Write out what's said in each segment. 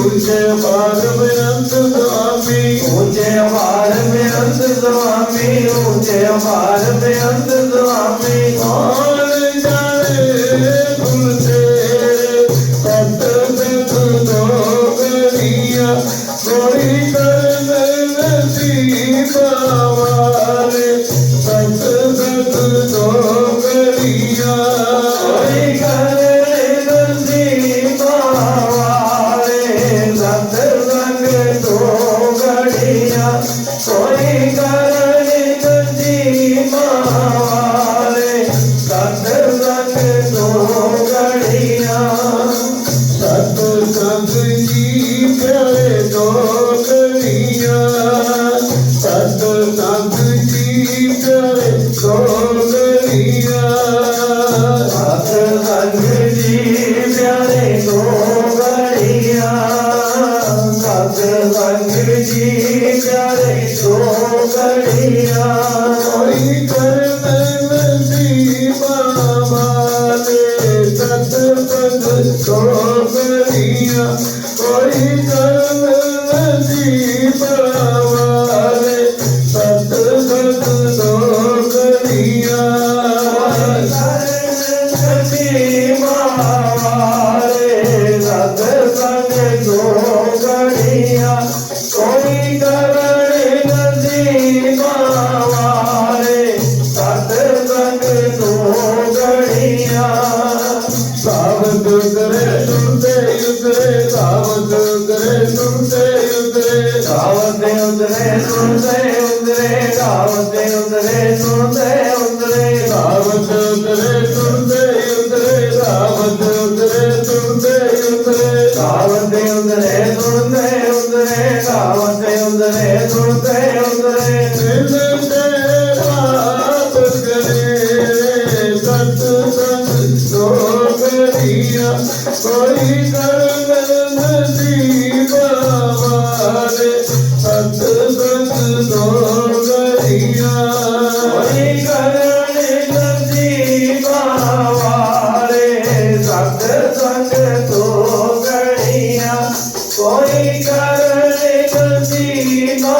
ऊंचे पार में अंत स्वामी ऊंचे पार में अंत स्वामी ऊंचे पार में अंत स्वामी और ਕੋਈ ਕਰਨ ਨਸੀਬਾ ਵਾਲੇ ਸਤ ਸੰਗ ਦੋ ਗੜੀਆਂ। ਸਾਵਤ ਕਰੇ ਸੁਣਦੇ ਉਤਰੇ ਸਾਵਤ ਕਰੇ ਸੁਣਦੇ ਉਤਰੇ ਗਾਵਤੇ ਉਤਰੇ ਸੁਣਦੇ ਉਤਰੇ ਗਾਵਤੇ ਉਤਰੇ ਸੁਣਦੇ ਉਤਰੇ ਸਾਵਤ ਕਰੇ ਸੁਣਦੇ ਉਤਰੇ ਸਾਵਤ ਕਰੇ ਸੁਣਦੇ ਉਤਰੇ ਗਾਵਤੇ ਸੋਗਰੀਆ ਕੋਈ ਕਰਨ ਬਾਬਾ ਵਾਲੇ ਸਤ ਸੰਤ ਸੋਗਰੀਆ ਕੋਈ ਕਰਨ ਬਾਬਾ ਵਾਲੇ ਸਤ ਸੰਗ ਤੋਂ ਗੜੀਆਂ ਕੋਈ ਕਰਨ ਨਸੀਬਾ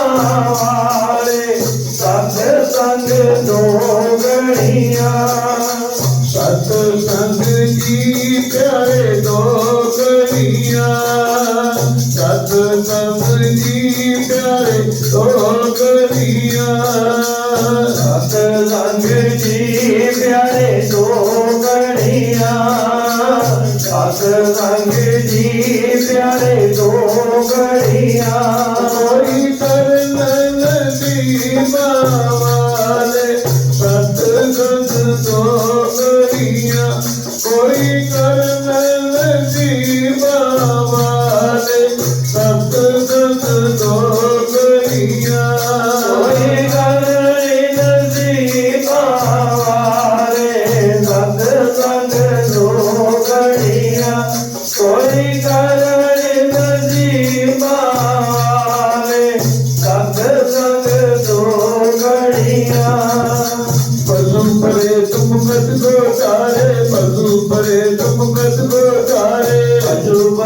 ਵਾਲੇ ਸਤ ਸੰਗ ਤੋਂ ਗੜੀਆਂ ਸਤ ਜੀ ਪਿਆਰੇ ਦੋ ਗੜੀਆਂ ਸਤ ਸੰਗ ਪਿਆਰੇ ਦੋ ਗੜੀਆਂ ਕੋਈ ਕਰਨ ਨਸੀਬਾ ਵਾਲੇ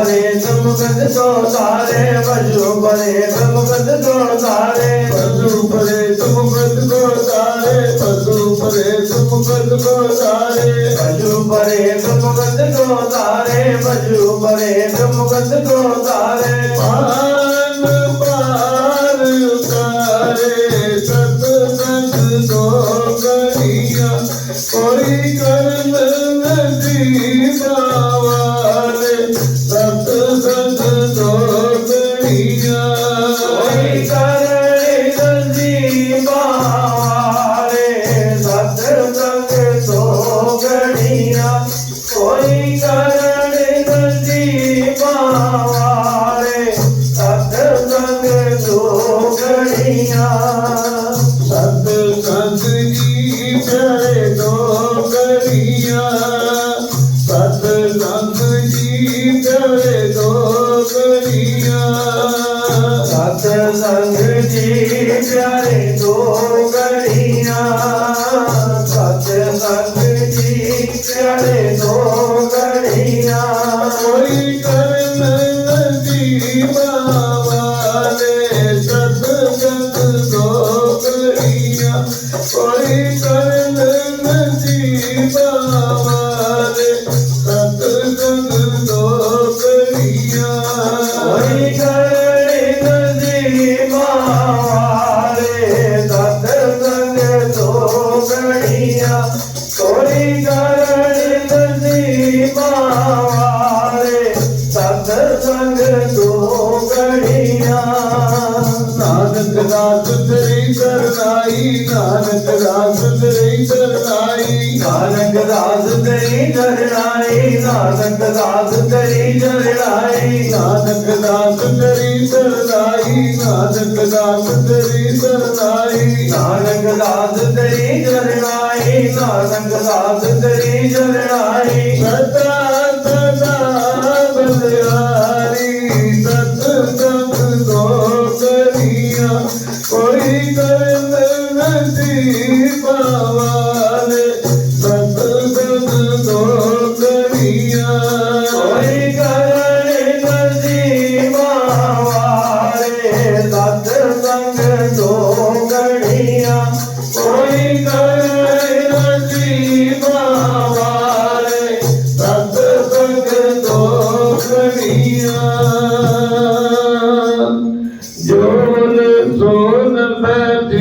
ಬರೆ ಬ್ರಹ್ಮ ಗಂಧ ತೋತಾರೆ ವಜ್ರು ಬರೆ ಬ್ರಹ್ಮ ಗಂಧ ತೋತಾರೆ ವಜ್ರು ಬರೆ ತುಮ ಗಂಧ ತೋತಾರೆ ವಜ್ರು ಬರೆ ತುಮ ಗಂಧ ತೋತಾರೆ ವಜ್ರು ಬರೆ ಬ್ರಹ್ಮ ಗಂಧ ತೋತಾರೆ ವಜ್ರು ಬರೆ ಬ್ರಹ್ಮ ಗಂಧ ತೋತಾರೆ ਜੀ ਪਿਆਰੇ ਦੋ ਕਰੀਆਂ ਸਤ ਸੰਤ ਜੀ ਪਿਆਰੇ ਦੋ ਕਰੀਆਂ ਸਤ ਸੰਗ ਜੀ ਪਿਆਰੇ ਦੋ ਗੜੀਆਂ ਸਤ ਸੰਗ ਦੋ ਗੜੀਆਂ ਨਾਨਕ ਦਾ ਤੇਰੀ ਕਰਨਾਈ ਨਾਨਕ ਦਾ ਤੇਰੀ ਕਰਨਾਈ ਨਾਨਕ ਦਾਸ ਤੇਰੀ ਚਰਣਾਈ ਨਾਨਕ ਦਾਸ ਤੇਰੀ ਚਰਣਾਈ ਨਾਨਕ ਦਾਸ ਤੇਰੀ ਕਰਨਾਈ ਨਾਨਕ ਦਾ ਤੇਰੀ ਕਰਨਾਈ ਨਾਨਕ ਦਾਸ ਤੇਰੀ ਚਰਣਾਈ ਨਾਨਕ ਦਾਸ ਤੇਰੀ ਚਰਣਾਈ ਕੋਈ